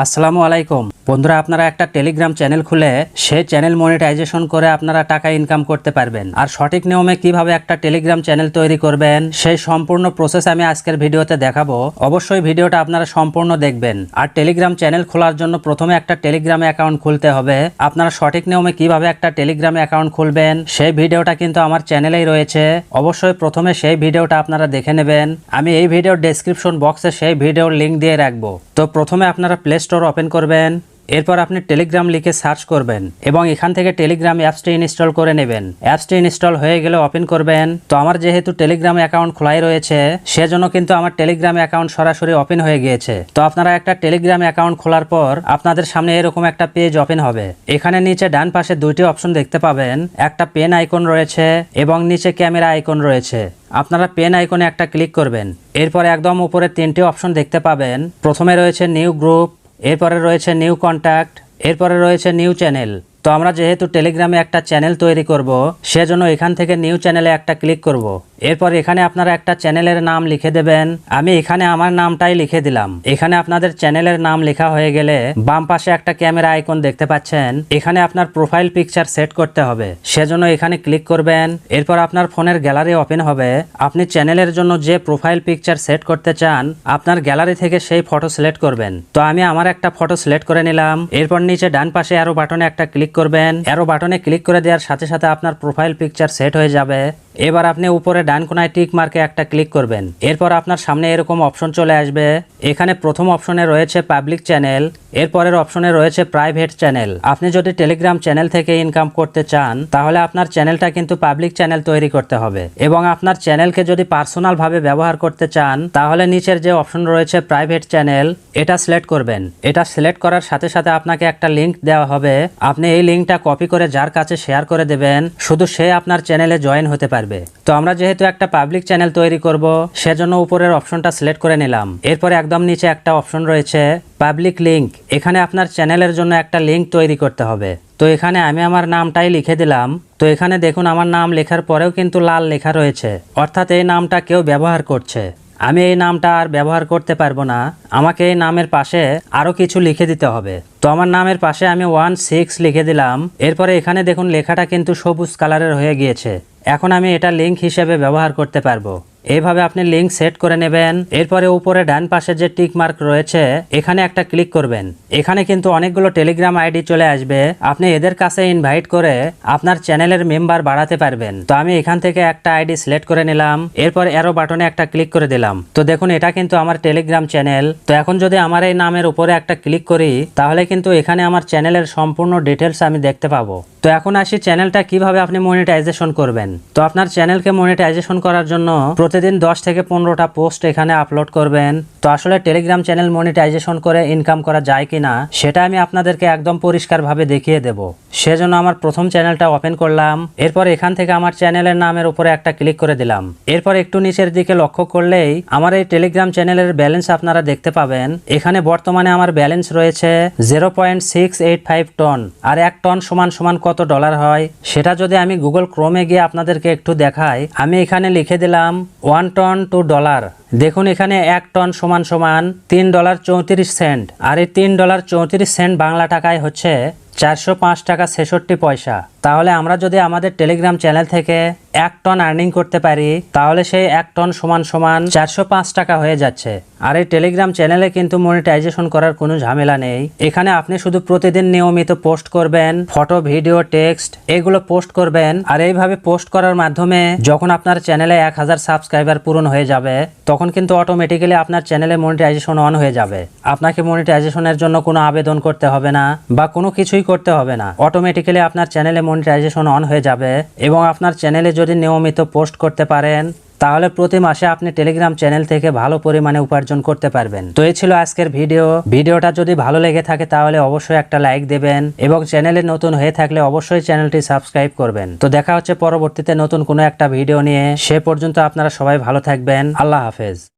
আসসালামু আলাইকুম। বন্ধুরা, আপনারা একটা টেলিগ্রাম চ্যানেল খুলে সেই চ্যানেল মনিটাইজেশন করে আপনারা টাকা ইনকাম করতে পারবেন। আর সঠিক নিয়মে কীভাবে একটা টেলিগ্রাম চ্যানেল তৈরি করবেন, সেই সম্পূর্ণ প্রসেস আমি আজকের ভিডিওতে দেখাবো। অবশ্যই ভিডিওটা আপনারা সম্পূর্ণ দেখবেন। আর টেলিগ্রাম চ্যানেল খোলার জন্য প্রথমে একটা টেলিগ্রাম অ্যাকাউন্ট খুলতে হবে। আপনারা সঠিক নিয়মে কীভাবে একটা টেলিগ্রাম অ্যাকাউন্ট খুলবেন, সেই ভিডিওটা কিন্তু আমার চ্যানেলেই রয়েছে। অবশ্যই প্রথমে সেই ভিডিওটা আপনারা দেখে নেবেন। আমি এই ভিডিওর ডেসক্রিপশন বক্সে সেই ভিডিওর লিংক দিয়ে রাখব। তো প্রথমে আপনারা প্লে স্টোর ওপেন করবেন। এরপর আপনি টেলিগ্রাম লিখে সার্চ করবেন এবং এখান থেকে টেলিগ্রাম অ্যাপসটি ইনস্টল করে নেবেন। অ্যাপসটি ইনস্টল হয়ে গেলে ওপেন করবেন। তো আমার যেহেতু টেলিগ্রাম অ্যাকাউন্ট খোলাই রয়েছে, সেজন্য কিন্তু আমার টেলিগ্রাম অ্যাকাউন্ট সরাসরি ওপেন হয়ে গিয়েছে। তো আপনারা একটা টেলিগ্রাম অ্যাকাউন্ট খোলার পর আপনাদের সামনে এরকম একটা পেজ ওপেন হবে। এখানে নিচে ডান পাশে দুইটি অপশন দেখতে পাবেন। একটা পেন আইকন রয়েছে এবং নিচে ক্যামেরা আইকন রয়েছে। আপনারা পেন আইকনে একটা ক্লিক করবেন। এরপর একদম উপরে তিনটি অপশন দেখতে পাবেন। প্রথমে রয়েছে নিউ গ্রুপ এরপরে রয়েছে নিউ কন্ট্যাক্ট, এরপরে রয়েছে নিউ চ্যানেল। তো আমরা যেহেতু টেলিগ্রামে একটা চ্যানেল তৈরি করব, সেজন্য এখান থেকে নিউ চ্যানেলে একটা ক্লিক করব। এরপর এখানে আপনারা একটা চ্যানেলের নাম লিখে দেবেন। আমি এখানে আমার নামটাই লিখে দিলাম। এখানে আপনাদের চ্যানেলের নাম লেখা হয়ে গেলে বাম পাশে একটা ক্যামেরা আইকন দেখতে পাচ্ছেন। এখানে আপনার প্রোফাইল পিকচার সেট করতে হবে। সেজন্য এখানে ক্লিক করবেন। এরপর আপনার ফোনের গ্যালারি ওপেন হবে। আপনি চ্যানেলের জন্য যে প্রোফাইল পিকচার সেট করতে চান, আপনার গ্যালারি থেকে সেই ফটো সিলেক্ট করবেন। তো আমি আমার একটা ফটো সিলেক্ট করে নিলাম। এরপর নিচে ডান পাশে অ্যারো বাটনে একটা ক্লিক করবেন। অ্যারো বাটনে ক্লিক করে দেওয়ার সাথে সাথে আপনার প্রোফাইল পিকচার সেট হয়ে যাবে। এবার আপনি উপরে ডান কোনায় টিক মার্কে একটা ক্লিক করবেন। এরপর আপনার সামনে এরকম অপশন চলে আসবে। এখানে প্রথম অপশনে রয়েছে পাবলিক চ্যানেল এরপরের অপশনে রয়েছে প্রাইভেট চ্যানেল। আপনি যদি টেলিগ্রাম চ্যানেল থেকে ইনকাম করতে চান, তাহলে আপনার চ্যানেলটা কিন্তু পাবলিক চ্যানেল তৈরি করতে হবে। এবং আপনার চ্যানেলকে যদি পার্সোনাল ভাবে ব্যবহার করতে চান, তাহলে নিচের যে অপশন রয়েছে প্রাইভেট চ্যানেল, এটা সিলেক্ট করবেন। এটা সিলেক্ট করার সাথে সাথে আপনাকে একটা লিংক দেওয়া হবে। আপনি এই লিঙ্কটা কপি করে যার কাছে শেয়ার করে দেবেন, শুধু সে আপনার চ্যানেলে জয়েন হতে পারবে। তো আমরা যেহেতু একটা পাবলিক চ্যানেল তৈরি করব, সেজন্য উপরের অপশনটা সিলেক্ট করে নিলাম। এরপরে একদম নিচে একটা অপশন রয়েছে পাবলিক লিংক এখানে আপনার চ্যানেলের জন্য একটা লিংক তৈরি করতে হবে। তো এখানে আমি আমার নামটাই লিখে দিলাম। তো এখানে দেখুন আমার নাম লেখার পরেও কিন্তু লাল লেখা রয়েছে। অর্থাৎ এই নামটা কেউ ব্যবহার করছে। আমি এই নামটা আর ব্যবহার করতে পারব না। আমাকে এই নামের পাশে আরও কিছু লিখে দিতে হবে। তো আমার নামের পাশে আমি ওয়ান সিক্স লিখে দিলাম। এরপরে এখানে দেখুন লেখাটা কিন্তু সবুজ কালারের হয়ে গিয়েছে। এখন আমি এটা লিঙ্ক হিসেবে ব্যবহার করতে পারব। এইভাবে আপনি লিঙ্ক সেট করে নেবেন। এরপরে উপরে ডান পাশে যে টিক মার্ক রয়েছে, এখানে একটা ক্লিক করবেন। এখানে কিন্তু অনেকগুলো টেলিগ্রাম আইডি চলে আসবে। আপনি এদের কাছে ইনভাইট করে আপনার চ্যানেলের মেম্বার বাড়াতে পারবেন। তো আমি এখান থেকে একটা আইডি সিলেক্ট করে নিলাম। এরপর অ্যারো বাটনে একটা ক্লিক করে দিলাম। তো দেখুন, এটা কিন্তু আমার টেলিগ্রাম চ্যানেল তো এখন যদি আমার এই নামের উপরে একটা ক্লিক করি, তাহলে কিন্তু এখানে আমার চ্যানেলের সম্পূর্ণ ডিটেলস আমি দেখতে পাবো। তো এখন আসি চ্যানেলটা কীভাবে আপনি মনিটাইজেশন করবেন। তো আপনার চ্যানেলকে মনিটাইজেশন করার জন্য প্রতিদিন দশ থেকে পনেরোটা পোস্ট এখানে আপলোড করবেন। তো আসলে টেলিগ্রাম চ্যানেল মনিটাইজেশন করে ইনকাম করা যায় কিনা, সেটা আমি আপনাদেরকে একদম পরিষ্কারভাবে দেখিয়ে দেব। সেজন্য আমার প্রথম চ্যানেলটা ওপেন করলাম। এরপর এখান থেকে আমার চ্যানেলের নামের উপরে একটা ক্লিক করে দিলাম। এরপর একটু নিচের দিকে লক্ষ্য করলেই আমার এই টেলিগ্রাম চ্যানেলের ব্যালেন্স আপনারা দেখতে পাবেন। এখানে বর্তমানে আমার ব্যালেন্স রয়েছে zero point six eight five ton. আর এক টন সমান সমান কত ডলার হয়, সেটা যদি আমি গুগল ক্রোমে গিয়ে আপনাদেরকে একটু দেখাই, আমি এখানে লিখে দিলাম ওয়ান টন টু ডলার। দেখুন এখানে এক টন সমান সমান তিন ডলার চৌত্রিশ সেন্ট। আর এই তিন ডলার চৌত্রিশ সেন্ট বাংলা টাকায় হচ্ছে চারশো পাঁচ টাকা ছেষট্টি পয়সা। তাহলে আমরা যদি আমাদের টেলিগ্রাম চ্যানেল থেকে এক টন আর্নিং করতে পারি, তাহলে সেই এক টন সমান সমান চারশো পাঁচ টাকা হয়ে যাচ্ছে। আর এই টেলিগ্রাম চ্যানেলে কিন্তু মনিটাইজেশন করার কোনো ঝামেলা নেই। এখানে আপনি শুধু প্রতিদিন নিয়মিত পোস্ট করবেন ফটো ভিডিও টেক্সট এগুলো পোস্ট করবেন। আর এইভাবে পোস্ট করার মাধ্যমে যখন আপনার চ্যানেলে এক হাজার সাবস্ক্রাইবার পূরণ হয়ে যাবে, তখন কিন্তু অটোমেটিক্যালি আপনার চ্যানেলে মনিটাইজেশন অন হয়ে যাবে। আপনাকে মনিটাইজেশনের জন্য কোনো আবেদন করতে হবে না বা কোনো কিছুই করতে হবে না। অটোমেটিক্যালি আপনার চ্যানেলে মনিটাইজেশন অন হয়ে যাবে এবং আপনার চ্যানেলে যদি নিয়মিত পোস্ট করতে পারেন, তাহলে প্রতি মাসে আপনি টেলিগ্রাম চ্যানেল থেকে ভালো পরিমাণে উপার্জন করতে পারবেন। তো এই ছিল আজকের ভিডিও। ভিডিওটা যদি ভালো লেগে থাকে, তাহলে অবশ্যই একটা লাইক দেবেন এবং চ্যানেলে নতুন হয়ে থাকলে অবশ্যই চ্যানেলটি সাবস্ক্রাইব করবেন। তো দেখা হচ্ছে পরবর্তীতে নতুন কোনো একটা ভিডিও নিয়ে। সে পর্যন্ত আপনারা সবাই ভালো থাকবেন। আল্লাহ হাফেজ।